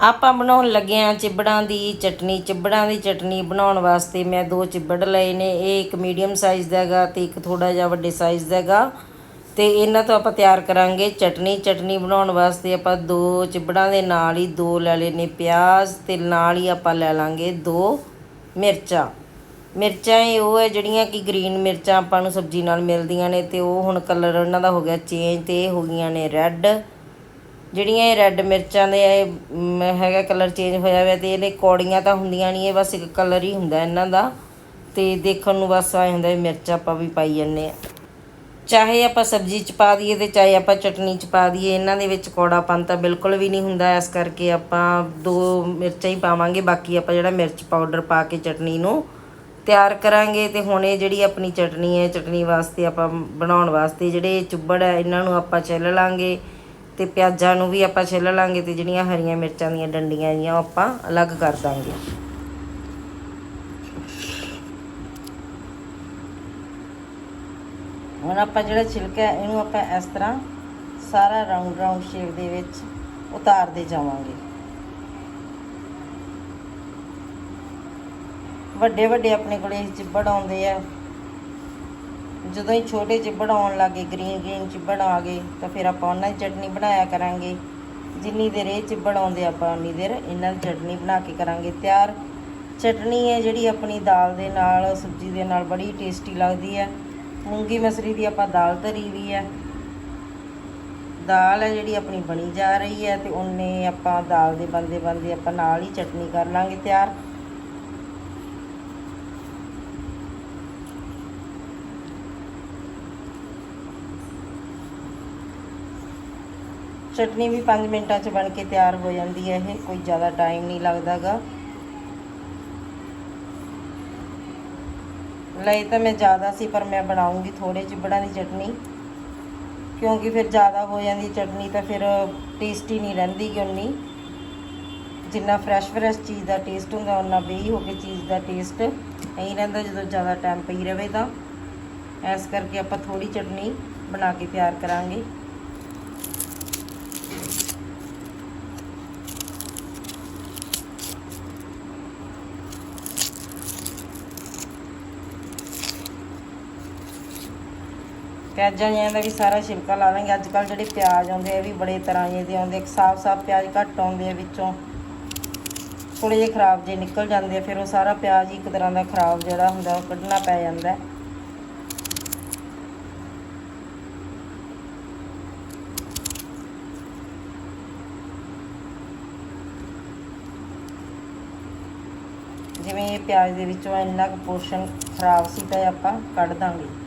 ਆਪਾਂ ਬਣਾਉਣ ਲੱਗੇ ਆ ਚਿਬੜਾਂ ਦੀ ਚਟਨੀ, ਚਿਬੜਾਂ ਦੀ ਚਟਨੀ ਬਣਾਉਣ ਵਾਸਤੇ ਮੈਂ ਦੋ ਚਿਬੜ ਲਏ ਨੇ। ਇਹ ਇੱਕ ਮੀਡੀਅਮ ਸਾਈਜ਼ ਦਾ ਹੈਗਾ ਤੇ ਇੱਕ ਥੋੜਾ ਜਿਹਾ ਵੱਡੇ ਸਾਈਜ਼ ਦਾ ਹੈਗਾ। ਤੇ ਇਹਨਾਂ ਤੋਂ ਆਪਾਂ ਤਿਆਰ ਕਰਾਂਗੇ ਚਟਨੀ। ਚਟਨੀ ਬਣਾਉਣ ਵਾਸਤੇ ਆਪਾਂ ਦੋ ਚਿਬੜਾਂ ਦੇ ਨਾਲ ਹੀ ਦੋ ਲੈ ਲਏ ਨੇ ਪਿਆਜ਼ ਤੇ ਨਾਲ ਹੀ ਆਪਾਂ ਲੈ ਲਾਂਗੇ ਦੋ ਮਿਰਚਾਂ। ਮਿਰਚਾਂ ਇਹ ਉਹ ਹੈ ਜਿਹੜੀਆਂ ਕਿ ਗ੍ਰੀਨ ਮਿਰਚਾਂ ਆਪਾਂ ਨੂੰ ਸਬਜ਼ੀ ਨਾਲ ਮਿਲਦੀਆਂ ਨੇ ਤੇ ਉਹ ਹੁਣ ਕਲਰ ਉਹਨਾਂ ਦਾ ਹੋ ਗਿਆ ਚੇਂਜ ਤੇ ਇਹ ਹੋ ਗਈਆਂ ਨੇ ਰੈੱਡ ਜਿਹੜੀਆਂ ਇਹ ਰੈੱਡ ਮਿਰਚਾਂ ਦੇ ਇਹ ਹੈਗਾ ਕਲਰ ਚੇਂਜ ਹੋਇਆ ਹੋਇਆ ਤੇ ਇਹਦੇ ਕੌੜੀਆਂ ਤਾਂ ਹੁੰਦੀਆਂ ਨਹੀਂ ਇਹ ਬਸ ਇੱਕ ਕਲਰ ਹੀ ਹੁੰਦਾ ਇਹਨਾਂ ਦਾ। ਤੇ ਦੇਖਣ ਨੂੰ ਬਸ ਆਏ ਹੁੰਦਾ ਵੀ ਮਿਰਚ ਆਪਾਂ ਵੀ ਪਾਈ ਜੰਨੇ ਆ। ਚਾਹੇ ਆਪਾਂ ਸਬਜ਼ੀ ਚ ਪਾ ਦਈਏ ਤੇ ਚਾਹੇ ਆਪਾਂ ਚਟਨੀ ਚ ਪਾ ਦਈਏ, ਇਹਨਾਂ ਦੇ ਵਿੱਚ ਕੌੜਾਪਨ ਤਾਂ ਬਿਲਕੁਲ ਵੀ ਨਹੀਂ ਹੁੰਦਾ। ਇਸ ਕਰਕੇ ਆਪਾਂ ਦੋ ਮਿਰਚਾਂ ਹੀ ਪਾਵਾਂਗੇ, ਬਾਕੀ ਆਪਾਂ ਜਿਹੜਾ ਮਿਰਚ ਪਾਊਡਰ ਪਾ ਕੇ ਚਟਨੀ ਨੂੰ ਤਿਆਰ ਕਰਾਂਗੇ ਤੇ ਹੁਣ ਇਹ ਜਿਹੜੀ ਆਪਣੀ ਚਟਨੀ ਹੈ, ਚਟਨੀ ਵਾਸਤੇ ਆਪਾਂ ਬਣਾਉਣ ਵਾਸਤੇ ਜਿਹੜੇ ਚੁੱਬੜ ਹੈ, ਇਹਨਾਂ ਨੂੰ ਆਪਾਂ ਛਿੱਲ ਲਾਂਗੇ। ਤੇ ਪਿਆਜ਼ਾਂ ਨੂੰ ਵੀ ਆਪਾਂ ਛਿੱਲ ਲਾਂਗੇ ਤੇ ਜਿਹੜੀਆਂ ਹਰੀਆਂ ਮਿਰਚਾਂ ਦੀਆਂ ਡੰਡੀਆਂ ਜੀਆਂ ਉਹ ਆਪਾਂ ਅਲੱਗ ਕਰ ਦਾਂਗੇ। ਹੁਣ ਆਪਾਂ ਜਿਹੜਾ ਛਿਲਕਾ ਇਹਨੂੰ ਆਪਾਂ ਇਸ ਤਰ੍ਹਾਂ ਸਾਰਾ ਰਾਉਂਡ ਰਾਉਂਡ ਸ਼ੇਪ ਦੇ ਵਿੱਚ ਉਤਾਰਦੇ ਜਾਵਾਂਗੇ। ਵੱਡੇ ਵੱਡੇ ਆਪਣੇ ਕੋਲੇ ਚਿੱਬੜ ਆਉਂਦੇ ਆ। ਜਦੋਂ ਹੀ ਛੋਟੇ ਚਿੱਬੜ ਆਉਣ ਲੱਗੇ ਗ੍ਰੀਨ ਗ੍ਰੀਨ ਚਿੱਬੜ ਆ ਗਏ ਤਾਂ ਫਿਰ ਆਪਾਂ ਉਹਨਾਂ ਦੀ ਚਟਨੀ ਬਣਾਇਆ ਕਰਾਂਗੇ। ਜਿੰਨੀ ਦੇਰ ਇਹ ਚਿੱਬੜ ਆਉਂਦੇ ਆਪਾਂ, ਉਨੀ ਦੇਰ ਇਹਨਾਂ ਦੀ ਚਟਨੀ ਬਣਾ ਕੇ ਕਰਾਂਗੇ। ਤਿਆਰ ਚਟਨੀ ਹੈ ਜਿਹੜੀ ਆਪਣੀ ਦਾਲ ਦੇ ਨਾਲ, ਸਬਜ਼ੀ ਦੇ ਨਾਲ ਬੜੀ ਟੇਸਟੀ ਲੱਗਦੀ ਹੈ। ਮੂੰਗੀ ਮਸਰੀ ਦੀ ਆਪਾਂ ਦਾਲ ਧਰੀ ਵੀ ਹੈ। ਦਾਲ ਹੈ ਜਿਹੜੀ ਆਪਣੀ ਬਣੀ ਜਾ ਰਹੀ ਹੈ ਤੇ ਉਹਨੇ ਆਪਾਂ ਦਾਲ ਦੇ ਬੰਦੇ ਬੰਦੇ ਆਪਾਂ ਨਾਲ ਹੀ ਚਟਨੀ ਕਰ ਲਾਂਗੇ ਤਿਆਰ। ਚਟਨੀ ਵੀ 5 ਮਿੰਟਾਂ 'ਚ ਬਣ ਕੇ ਤਿਆਰ ਹੋ ਜਾਂਦੀ ਹੈ ਇਹ, ਕੋਈ ਜ਼ਿਆਦਾ ਟਾਈਮ ਨਹੀਂ ਲੱਗਦਾਗਾ। ਲਈ ਤਾਂ ਮੈਂ ਜ਼ਿਆਦਾ ਸੀ, ਪਰ ਮੈਂ ਬਣਾਉਂਗੀ ਥੋੜੇ ਚਿਬੜਾਂ ਦੀ ਚਟਨੀ। ਕਿਉਂਕਿ ਫਿਰ ਜ਼ਿਆਦਾ ਹੋ ਜਾਂਦੀ ਚਟਨੀ ਤਾਂ ਫਿਰ ਟੇਸਟੀ ਨਹੀਂ ਰਹਿੰਦੀ ਕਿ ਉਨੀ। ਜਿੰਨਾ ਫਰੈਸ਼ ਫਰੈਸ਼ ਚੀਜ਼ ਦਾ ਟੇਸਟ ਹੁੰਦਾ ਉਨਾ ਬੇਹੀ ਹੋ ਕੇ ਚੀਜ਼ ਦਾ ਟੇਸਟ ਨਹੀਂ ਰਹਿੰਦਾ ਜਦੋਂ ਜ਼ਿਆਦਾ ਟਾਈਮ ਪਈ ਰਵੇ ਤਾਂ। ਇਸ ਕਰਕੇ ਆਪਾਂ ਥੋੜੀ ਚਟਨੀ ਬਣਾ ਕੇ ਤਿਆਰ ਕਰਾਂਗੇ। ਪਿਆਜ਼ਾਂ ਜਿਹਾਂ ਦਾ ਵੀ ਸਾਰਾ ਛਿਲਕਾ ਲਾ ਲਾਂਗੇ। ਅੱਜ ਕੱਲ ਜਿਹੜੇ ਪਿਆਜ਼ ਆਉਂਦੇ ਆ ਵੀ ਬੜੇ ਤਰ੍ਹਾਂ ਜਿਹੇ ਦੇ ਆਉਂਦੇ। ਇੱਕ ਸਾਫ਼ ਸਾਫ਼ ਪਿਆਜ਼ ਘੱਟ ਆਉਂਦੇ ਆ ਵਿੱਚੋਂ। ਥੋੜੇ ਜਿਹੇ ਖਰਾਬ ਜੇ ਨਿਕਲ ਜਾਂਦੇ ਆ, ਫਿਰ ਉਹ ਸਾਰਾ ਪਿਆਜ਼ ਇੱਕ ਤਰ੍ਹਾਂ ਦਾ ਖਰਾਬ ਜਿਹੜਾ ਹੁੰਦਾ, ਉਹ ਕੱਢਣਾ ਪੈ ਜਾਂਦਾ। ਜਿਵੇਂ ਇਹ ਪਿਆਜ਼ ਦੇ ਵਿੱਚੋਂ ਇੰਨਾ ਕੁ ਪੋਰਸ਼ਨ ਖਰਾਬ ਸੀ, ਤਾਂ ਇਹ ਆਪਾਂ ਕੱਢ ਦਾਂਗੇ।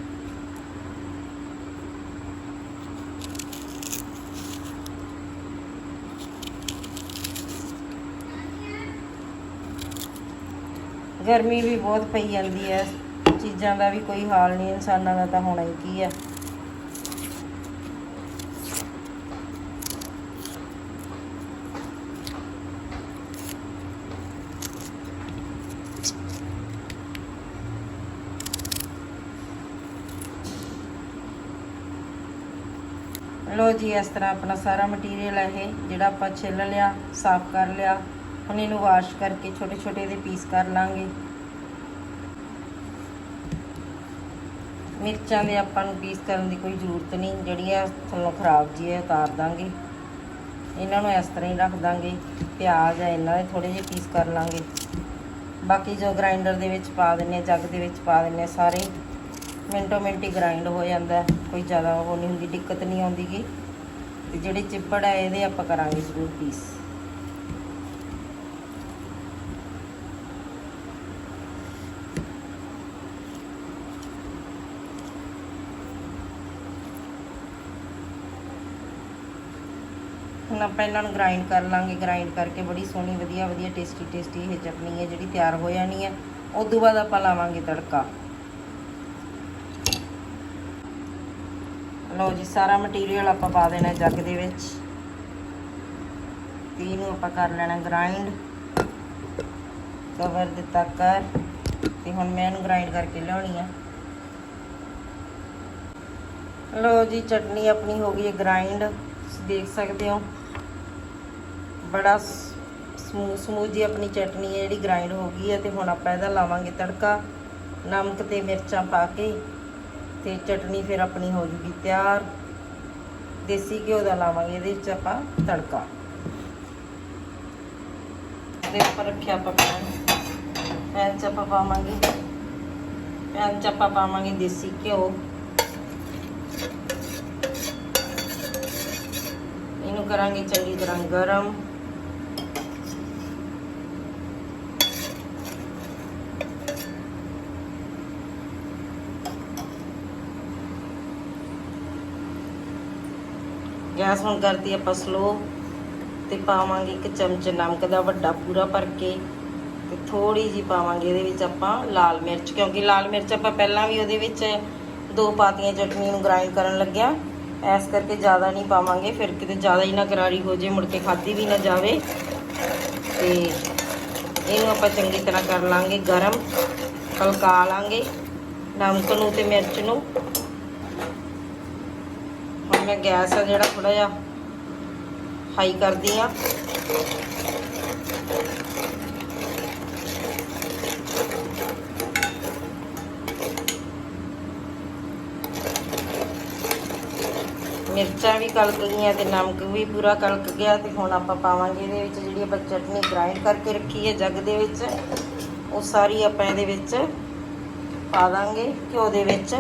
ਗਰਮੀ ਵੀ ਬਹੁਤ ਪਈ ਜਾਂਦੀ ਹੈ ਚੀਜ਼ਾਂ ਦਾ ਵੀ ਕੋਈ ਹਾਲ ਨਹੀਂ ਇਨਸਾਨਾਂ ਦਾ ਤਾਂ ਹੋਣਾ ਹੀ ਕੀ ਹੈ ਲੋ ਜੀ, ਇਸ ਤਰ੍ਹਾਂ ਆਪਣਾ ਸਾਰਾ ਮਟੀਰੀਅਲ ਹੈ ਇਹ, ਜਿਹੜਾ ਆਪਾਂ ਛਿੱਲ ਲਿਆ, ਸਾਫ਼ ਕਰ ਲਿਆ। ਹੁਣ ਇਹਨੂੰ ਵਾਸ਼ ਕਰਕੇ ਛੋਟੇ ਛੋਟੇ ਇਹਦੇ ਪੀਸ ਕਰ ਲਾਂਗੇ। ਮਿਰਚਾਂ ਦੇ ਆਪਾਂ ਨੂੰ ਪੀਸ ਕਰਨ ਦੀ ਕੋਈ ਜ਼ਰੂਰਤ ਨਹੀਂ ਜਿਹੜੀਆਂ ਥੱਲੋਂ ਖਰਾਬ ਜੀ ਹੈ ਉਤਾਰ ਦਾਂਗੇ। ਇਹਨਾਂ ਨੂੰ ਇਸ ਤਰ੍ਹਾਂ ਹੀ ਰੱਖ ਦਾਂਗੇ, ਪਿਆਜ਼ ਹੈ ਇਹਨਾਂ ਦੇ ਥੋੜੇ ਜਿਹੇ ਪੀਸ ਕਰ ਲਾਂਗੇ। ਬਾਕੀ ਜੋ ਗ੍ਰਾਈਂਡਰ ਦੇ ਵਿੱਚ ਪਾ ਦਿੰਨੇ ਆ ਜੱਗ ਦੇ ਵਿੱਚ ਪਾ ਦਿੰਨੇ ਆ ਸਾਰੇ। ਮਿੰਟੋ ਮਿੰਟ ਹੀ ਗ੍ਰਾਈਂਡ ਹੋ ਜਾਂਦਾ ਕੋਈ ਜ਼ਿਆਦਾ ਉਹ ਨਹੀਂ ਹੁੰਦੀ, ਦਿੱਕਤ ਨਹੀਂ ਆਉਂਦੀਗੀ ਤੇ ਜਿਹੜੇ ਚਿੱਪੜ ਹੈ, ਇਹਦੇ ਆਪਾਂ ਕਰਾਂਗੇ ਜ਼ਰੂਰ ਪੀਸ ਹੁਣ ਆਪਾਂ ਇਹਨਾਂ ਨੂੰ ਗ੍ਰਾਈਂਡ ਕਰ ਲਾਂਗੇ ਗ੍ਰਾਈਂਡ ਕਰਕੇ ਬੜੀ ਸੋਹਣੀ, ਵਧੀਆ ਵਧੀਆ ਟੇਸਟੀ ਟੇਸਟੀ ਇਹ ਚਟਨੀ ਹੈ ਜਿਹੜੀ ਤਿਆਰ ਹੋ ਜਾਣੀ ਹੈ। ਉਸ ਤੋਂ ਬਾਅਦ ਆਪਾਂ ਲਾਵਾਂਗੇ ਤੜਕਾ। ਲਓ ਜੀ, ਸਾਰਾ ਮਟੀਰੀਅਲ ਆਪਾਂ ਪਾ ਦੇਣਾ ਜੱਗ ਦੇ ਵਿੱਚ। ਤੇ ਇਹਨੂੰ ਆਪਾਂ ਕਰ ਲੈਣਾ ਗ੍ਰਾਈਂਡ ਕਵਰ ਦਿੱਤਾ ਕਰ ਤੇ ਹੁਣ ਮੈਂ ਇਹਨੂੰ ਗ੍ਰਾਈਂਡ ਕਰਕੇ ਲਿਆਉਣੀ ਆ। ਲਓ ਜੀ, ਚਟਨੀ ਆਪਣੀ ਹੋ ਗਈ ਹੈ ਗ੍ਰਾਈਂਡ ਤੁਸੀਂ ਦੇਖ ਸਕਦੇ ਹੋ। ਬੜਾ ਸਮੂਹ ਸਮੂਹ ਜੀ ਆਪਣੀ ਚਟਨੀ ਹੈ ਜਿਹੜੀ ਗ੍ਰਾਈਂਡ ਹੋ ਗਈ ਹੈ ਤੇ ਹੁਣ ਆਪਾਂ ਇਹਦਾ ਲਾਵਾਂਗੇ ਤੜਕਾ, ਨਮਕ ਤੇ ਮਿਰਚਾਂ ਪਾ ਕੇ ਤੇ ਚਟਨੀ ਫਿਰ ਆਪਣੀ ਹੋ ਜੂਗੀ ਤਿਆਰ। ਦੇਸੀ ਘਿਓ ਦਾ ਲਾਵਾਂਗੇ ਇਹਦੇ ਵਿੱਚ ਆਪਾਂ ਤੜਕਾ। ਦੇ ਉੱਪਰ ਰੱਖਿਆ ਆਪਾਂ ਪੈਨ। ਪੈਨ ਚ ਆਪਾਂ ਪਾਵਾਂਗੇ, ਪੈਨ ਚ ਆਪਾਂ ਪਾਵਾਂਗੇ ਦੇਸੀ ਘਿਓ। ਇਹਨੂੰ ਕਰਾਂਗੇ ਚੰਗੀ ਤਰ੍ਹਾਂ ਗਰਮ। ਗੈਸ ਹੁਣ ਕਰਤੀ ਆਪਾਂ ਸਲੋ ਤੇ ਪਾਵਾਂਗੇ ਇੱਕ ਚਮਚ ਨਮਕ ਦਾ ਵੱਡਾ ਪੂਰਾ ਭਰ ਕੇ ਤੇ ਥੋੜੀ ਜੀ ਪਾਵਾਂਗੇ ਇਹਦੇ ਵਿੱਚ ਆਪਾਂ ਲਾਲ ਮਿਰਚ, ਕਿਉਂਕਿ ਲਾਲ ਮਿਰਚ ਆਪਾਂ ਪਹਿਲਾਂ ਵੀ ਉਹਦੇ ਵਿੱਚ ਦੋ ਪਾਤੀਆਂ ਚਟਨੀ ਨੂੰ ਗ੍ਰਾਈਂਡ ਕਰਨ ਲੱਗਿਆ। ਐਸ ਕਰਕੇ ਜ਼ਿਆਦਾ ਨਹੀਂ ਪਾਵਾਂਗੇ, ਫਿਰ ਕਿਤੇ ਜ਼ਿਆਦਾ ਹੀ ਨਾ ਕਰਾਰੀ ਹੋ ਜੇ, ਮੁੜ ਕੇ ਖਾਦੀ ਵੀ ਨਾ ਜਾਵੇ। ਤੇ ਇਹਨੂੰ ਆਪਾਂ ਚੰਗੀ ਤਰ੍ਹਾਂ ਕਰ ਲਾਂਗੇ ਗਰਮ, ਹਲਕਾ ਲਾਂਗੇ ਨਮਕ ਨੂੰ ਤੇ ਮਿਰਚ ਨੂੰ। ਹੁਣ ਮੈਂ ਗੈਸ ਆ ਜਿਹੜਾ ਥੋੜਾ ਜਿਹਾ ਹਾਈ ਕਰਦੀ ਆ। ਮਿਰਚਾਂ ਵੀ ਕਲਕ ਗਈਆਂ ਤੇ ਨਮਕ ਵੀ ਪੂਰਾ ਕਲਕ ਗਿਆ ਤੇ ਹੁਣ ਆਪਾਂ ਪਾਵਾਂਗੇ ਇਹਦੇ ਵਿੱਚ ਜਿਹੜੀ ਆਪਾਂ ਚਟਨੀ ਗ੍ਰਾਈਂਡ ਕਰਕੇ ਰੱਖੀ ਹੈ ਜੱਗ ਦੇ ਵਿੱਚ, ਉਹ ਸਾਰੀ ਆਪਾਂ ਇਹਦੇ ਵਿੱਚ ਪਾ ਦਾਂਗੇ ਘਿਓ ਦੇ ਵਿੱਚ।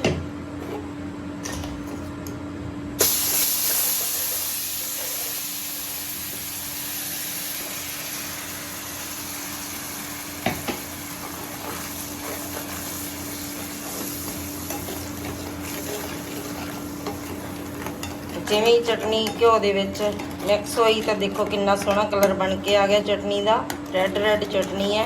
ਜਿਵੇਂ ਹੀ ਚਟਨੀ ਘਿਓ ਦੇ ਵਿੱਚ ਮਿਕਸ ਹੋਈ ਤਾਂ ਦੇਖੋ ਕਿੰਨਾ ਸੋਹਣਾ ਕਲਰ ਬਣ ਕੇ ਆ ਗਿਆ ਚਟਨੀ ਦਾ। ਰੈੱਡ ਰੈੱਡ ਚਟਨੀ ਹੈ।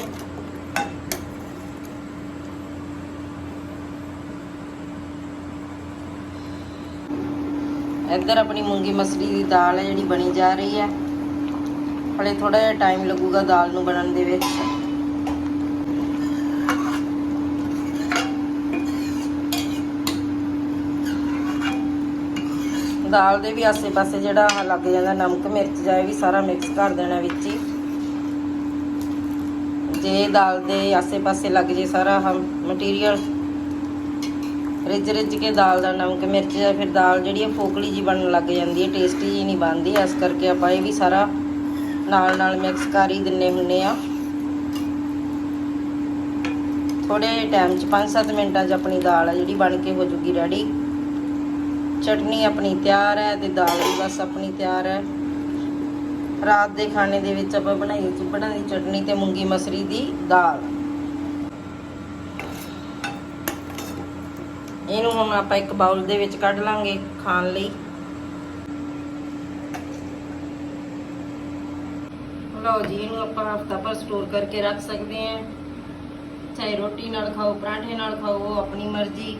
ਇੱਧਰ ਆਪਣੀ ਮੂੰਗੀ ਮਸਰੀ ਦੀ ਦਾਲ ਹੈ ਜਿਹੜੀ ਬਣੀ ਜਾ ਰਹੀ ਹੈ। ਹਲੇ ਥੋੜਾ ਜਿਹਾ ਟਾਈਮ ਲੱਗੂਗਾ ਦਾਲ ਨੂੰ ਬਣਨ ਦੇ ਵਿੱਚ। ਦਾਲ ਦੇ ਵੀ ਆਸੇ-ਪਾਸੇ ਜਿਹੜਾ ਆਹ ਲੱਗ ਜਾਂਦਾ, ਨਮਕ, ਮਿਰਚ ਜਾਏ ਵੀ ਸਾਰਾ ਮਿਕਸ ਕਰ ਦੇਣਾ ਵਿੱਚ ਹੀ। ਜੇ ਦਾਲ ਦੇ ਆਸੇ-ਪਾਸੇ ਲੱਗ ਜੇ ਸਾਰਾ ਮਟੀਰੀਅਲ ਰਿੱਝ ਰਿੱਝ ਕੇ ਦਾਲ ਦਾ ਨਮਕ, ਮਿਰਚ ਜਾਏ ਫਿਰ ਦਾਲ ਜਿਹੜੀ ਹੈ ਫੋਕਲੀ ਜੀ ਬਣਨ ਲੱਗ ਜਾਂਦੀ ਹੈ ਟੇਸਟੀ ਜੀ ਨਹੀਂ ਬਣਦੀ। ਇਸ ਕਰਕੇ ਆਪਾਂ ਇਹ ਵੀ ਸਾਰਾ ਨਾਲ ਨਾਲ ਮਿਕਸ ਕਰ ਹੀ ਦਿੰਨੇ ਹੁੰਨੇ ਆ। ਥੋੜੇ ਟਾਈਮ ਚ 5-7 ਮਿੰਟਾਂ ਚ ਆਪਣੀ ਦਾਲ ਆ ਜਿਹੜੀ ਬਣ ਕੇ ਹੋ ਜੂਗੀ ਰੈਡੀ ਚਟਨੀ ਆਪਣੀ ਤਿਆਰ ਹੈ ਤੇ ਦਾਲ ਵੀ ਬਸ ਆਪਣੀ ਤਿਆਰ ਹੈ। ਰਾਤ ਦੇ ਖਾਣੇ ਦੇ ਵਿੱਚ ਆਪਾਂ ਬਣਾਈ ਚਿੱਬੜਾਂ ਦੀ ਚਟਨੀ ਤੇ ਮੂੰਗੀ ਮਸਰੀ ਦੀ ਦਾਲ। ਇਹਨੂੰ ਹੁਣ ਆਪਾਂ ਇੱਕ ਬਾਉਲ ਦੇ ਵਿੱਚ ਕੱਢ ਲਾਂਗੇ ਖਾਣ ਲਈ। ਲਓ ਜੀ, ਇਹਨੂੰ ਆਪਾਂ ਹਫਤਾ ਭਰ ਸਟੋਰ ਕਰਕੇ ਰੱਖ ਸਕਦੇ ਹਾਂ। ਚਾਹੇ ਰੋਟੀ ਨਾਲ ਖਾਓ, ਪਰਾਂਠੇ ਨਾਲ ਖਾਓ ਆਪਣੀ ਮਰਜ਼ੀ।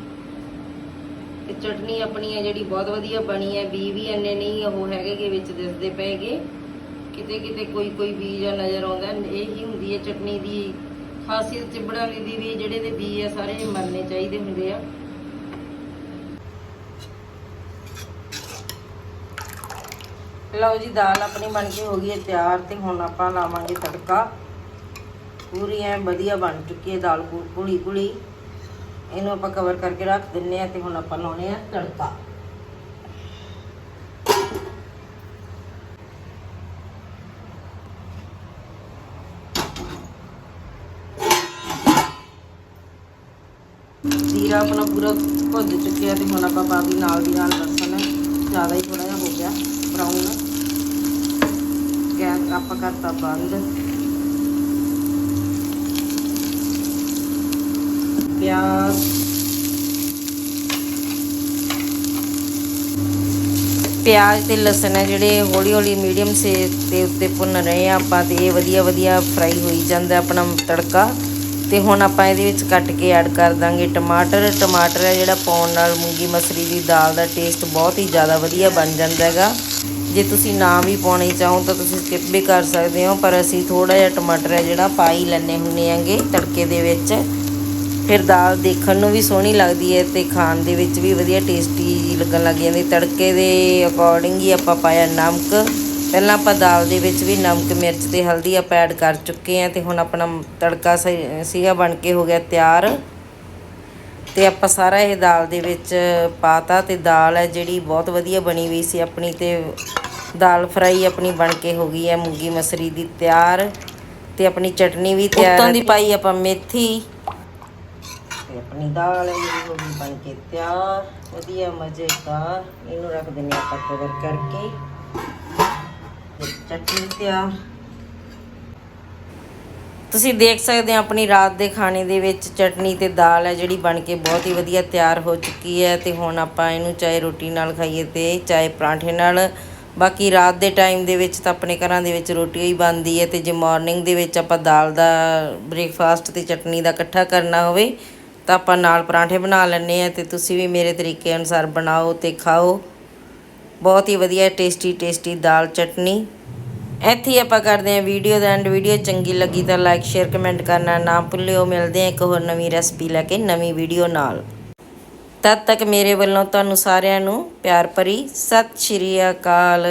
ਤੇ ਚਟਨੀ ਆਪਣੀ ਹੈ ਜਿਹੜੀ ਬਹੁਤ ਵਧੀਆ ਬਣੀ ਹੈ ਬੀ ਵੀ ਇੰਨੇ ਨਹੀਂ, ਉਹ ਹੈਗੇ ਕਿ ਵਿੱਚ ਦਿਸਦੇ ਪਏਗੇ। ਕਿਤੇ ਕਿਤੇ ਕੋਈ ਕੋਈ ਬੀਜ ਆ, ਨਜ਼ਰ ਆਉਂਦਾ ਇਹੀ ਹੁੰਦੀ ਹੈ ਚਟਨੀ ਦੀ ਖਾਸੀਅਤ, ਚਿਬੜਾਂ ਦੀ ਵੀ ਜਿਹੜੇ ਦੇ ਬੀਜ ਆ, ਸਾਰੇ ਮਰਨੇ ਚਾਹੀਦੇ ਹੁੰਦੇ ਆ। ਲਓ ਜੀ, ਦਾਲ ਆਪਣੀ ਬਣ ਕੇ ਹੋ ਗਈ ਹੈ ਤਿਆਰ ਤੇ ਹੁਣ ਆਪਾਂ ਲਾਵਾਂਗੇ ਤੜਕਾ। ਪੂਰੀ ਐ ਵਧੀਆ ਬਣ ਚੁੱਕੀ ਹੈ ਦਾਲ ਕੁਲੀ ਕੁਲੀ ਇਹਨੂੰ ਆਪਾਂ ਕਵਰ ਕਰਕੇ ਰੱਖ ਦਿੰਨੇ ਆ ਤੇ ਹੁਣ ਆਪਾਂ ਲਾਉਣੇ ਆ ਤੜਕਾ। ਜ਼ੀਰਾ ਆਪਣਾ ਪੂਰਾ ਭੁੱਜ ਚੁੱਕਿਆ ਤੇ ਹੁਣ ਆਪਾਂ ਪਾ ਦੀ ਨਾਲ ਦੀ ਨਾਲ ਲਸਣ, ਜ਼ਿਆਦਾ ਹੀ ਥੋੜਾ ਜਿਹਾ ਹੋ ਗਿਆ ਬਰਾਊਨ ਗੈਸ ਆਪਾਂ ਕਰਤਾ ਬੰਦ। ਪਿਆਜ਼ ਪਿਆਜ਼ ਤੇ ਲਸਣ ਹੈ ਜਿਹੜੇ ਹੌਲੀ ਹੌਲੀ ਮੀਡੀਅਮ ਸੇਕ ਦੇ ਉੱਤੇ ਭੁੰਨ ਰਹੇ ਆ ਆਪਾਂ ਤੇ ਇਹ ਵਧੀਆ ਵਧੀਆ ਫਰਾਈ ਹੋਈ ਜਾਂਦਾ ਆਪਣਾ ਤੜਕਾ। ਤੇ ਹੁਣ ਆਪਾਂ ਇਹਦੇ ਵਿੱਚ ਕੱਟ ਕੇ ਐਡ ਕਰ ਦਾਂਗੇ ਟਮਾਟਰ। ਟਮਾਟਰ ਹੈ ਜਿਹੜਾ ਪਾਉਣ ਨਾਲ ਮੂੰਗੀ ਮਸਰੀ ਦੀ ਦਾਲ ਦਾ ਟੇਸਟ ਬਹੁਤ ਹੀ ਜ਼ਿਆਦਾ ਵਧੀਆ ਬਣ ਜਾਂਦਾ ਹੈਗਾ। ਜੇ ਤੁਸੀਂ ਨਾ ਵੀ ਪਾਉਣੀ ਚਾਹੋ ਤਾਂ ਤੁਸੀਂ ਸਕਿਪ ਵੀ ਕਰ ਸਕਦੇ ਹੋ, ਪਰ ਅਸੀਂ ਥੋੜਾ ਜਿਹਾ ਟਮਾਟਰ ਹੈ ਜਿਹੜਾ ਪਾ ਹੀ ਲੈਣੇ ਹੁੰਨੇ ਆਂਗੇ ਤੜਕੇ ਦੇ ਵਿੱਚ। ਫਿਰ ਦਾਲ ਦੇਖਣ ਨੂੰ ਵੀ ਸੋਹਣੀ ਲੱਗਦੀ ਹੈ ਤੇ ਖਾਣ ਦੇ ਵਿੱਚ ਵੀ ਵਧੀਆ ਟੇਸਟੀ ਲੱਗਣ ਲੱਗ ਜਾਂਦੀ ਤੜਕੇ ਦੇ ਅਕੋਰਡਿੰਗ ਹੀ ਆਪਾਂ ਪਾਇਆ ਨਮਕ। ਪਹਿਲਾਂ ਆਪਾਂ ਦਾਲ ਦੇ ਵਿੱਚ ਵੀ ਨਮਕ ਮਿਰਚ ਤੇ ਹਲਦੀ ਆਪਾਂ ਐਡ ਕਰ ਚੁੱਕੇ ਹਾਂ ਤੇ ਹੁਣ ਆਪਣਾ ਤੜਕਾ ਸੀਗਾ ਬਣ ਕੇ ਹੋ ਗਿਆ ਤਿਆਰ। ਤੇ ਆਪਾਂ ਸਾਰਾ ਇਹ ਦਾਲ ਦੇ ਵਿੱਚ ਪਾਤਾ ਤੇ ਦਾਲ ਹੈ ਜਿਹੜੀ ਬਹੁਤ ਵਧੀਆ ਬਣੀ ਹੋਈ ਸੀ ਆਪਣੀ ਤੇ ਦਾਲ ਫਰਾਈ ਆਪਣੀ ਬਣ ਕੇ ਹੋ ਗਈ ਹੈ ਮੂੰਗੀ ਮਸਰੀ ਦੀ ਤਿਆਰ। ਤੇ ਆਪਣੀ ਚਟਨੀ ਵੀ ਤਿਆਰ ਉੱਤੋਂ ਦੀ ਪਾਈ ਆਪਾਂ ਮੇਥੀ। ਆਪਣੀ ਦਾਲ ਹੈ ਹੋ ਗਈ ਬਣ ਕੇ ਤਿਆਰ, ਵਧੀਆ ਮਜ਼ੇਦਾਰ। ਇਹਨੂੰ ਰੱਖ ਦਿੰਦੇ ਆਪਾਂ ਕਵਰ ਕਰਕੇ। ਚਟਨੀ ਤਿਆਰ। ਤੁਸੀਂ ਦੇਖ ਸਕਦੇ ਹੋ ਆਪਣੀ ਰਾਤ ਦੇ ਖਾਣੇ ਦੇ ਵਿੱਚ ਚਟਨੀ ਤੇ ਦਾਲ ਹੈ, ਜਿਹੜੀ ਬਣ ਕੇ ਬਹੁਤ ਹੀ ਵਧੀਆ ਤਿਆਰ ਹੋ ਚੁੱਕੀ ਹੈ। ਤੇ ਹੁਣ ਆਪਾਂ ਇਹਨੂੰ ਚਾਹੇ ਰੋਟੀ ਨਾਲ ਖਾਈਏ ਤੇ ਚਾਹੇ ਪਰਾਂਠੇ ਨਾਲ। ਬਾਕੀ ਰਾਤ ਦੇ ਟਾਈਮ ਦੇ ਵਿੱਚ ਤਾਂ ਆਪਣੇ ਘਰਾਂ ਦੇ ਵਿੱਚ ਰੋਟੀ ਹੀ ਬਣਦੀ ਹੈ ਤੇ ਜੇ ਮਾਰਨਿੰਗ ਦੇ ਵਿੱਚ ਆਪਾਂ ਦਾਲ ਦਾ ਬ੍ਰੇਕਫਾਸਟ ਤੇ ਚਟਨੀ ਦਾ ਇਕੱਠਾ ਕਰਨਾ ਹੋਵੇ ਤਾਂ ਆਪਾਂ ਨਾਲ ਪਰਾਂਠੇ ਬਣਾ ਲੈਂਦੇ ਆ ਤੇ ਤੁਸੀਂ ਵੀ ਮੇਰੇ ਤਰੀਕੇ ਅਨੁਸਾਰ ਬਣਾਓ ਤੇ ਖਾਓ। ਬਹੁਤ ਹੀ ਵਧੀਆ, ਟੇਸਟੀ ਟੇਸਟੀ ਦਾਲ ਚਟਨੀ। ਇੱਥੇ ਆਪਾਂ ਕਰਦੇ ਹਾਂ ਵੀਡੀਓ ਦਾ ਐਂਡ ਵੀਡੀਓ ਚੰਗੀ ਲੱਗੀ ਤਾਂ ਲਾਈਕ ਸ਼ੇਅਰ ਕਮੈਂਟ ਕਰਨਾ ਨਾ ਭੁੱਲਿਓ। ਮਿਲਦੇ ਹਾਂ ਇੱਕ ਹੋਰ ਨਵੀਂ ਰੈਸਪੀ ਲੈ ਕੇ ਨਵੀਂ ਵੀਡੀਓ ਨਾਲ। ਤਦ ਤੱਕ ਮੇਰੇ ਵੱਲੋਂ ਤੁਹਾਨੂੰ ਸਾਰਿਆਂ ਨੂੰ ਪਿਆਰ ਭਰੀ। ਸਤਿ ਸ਼੍ਰੀ ਅਕਾਲ।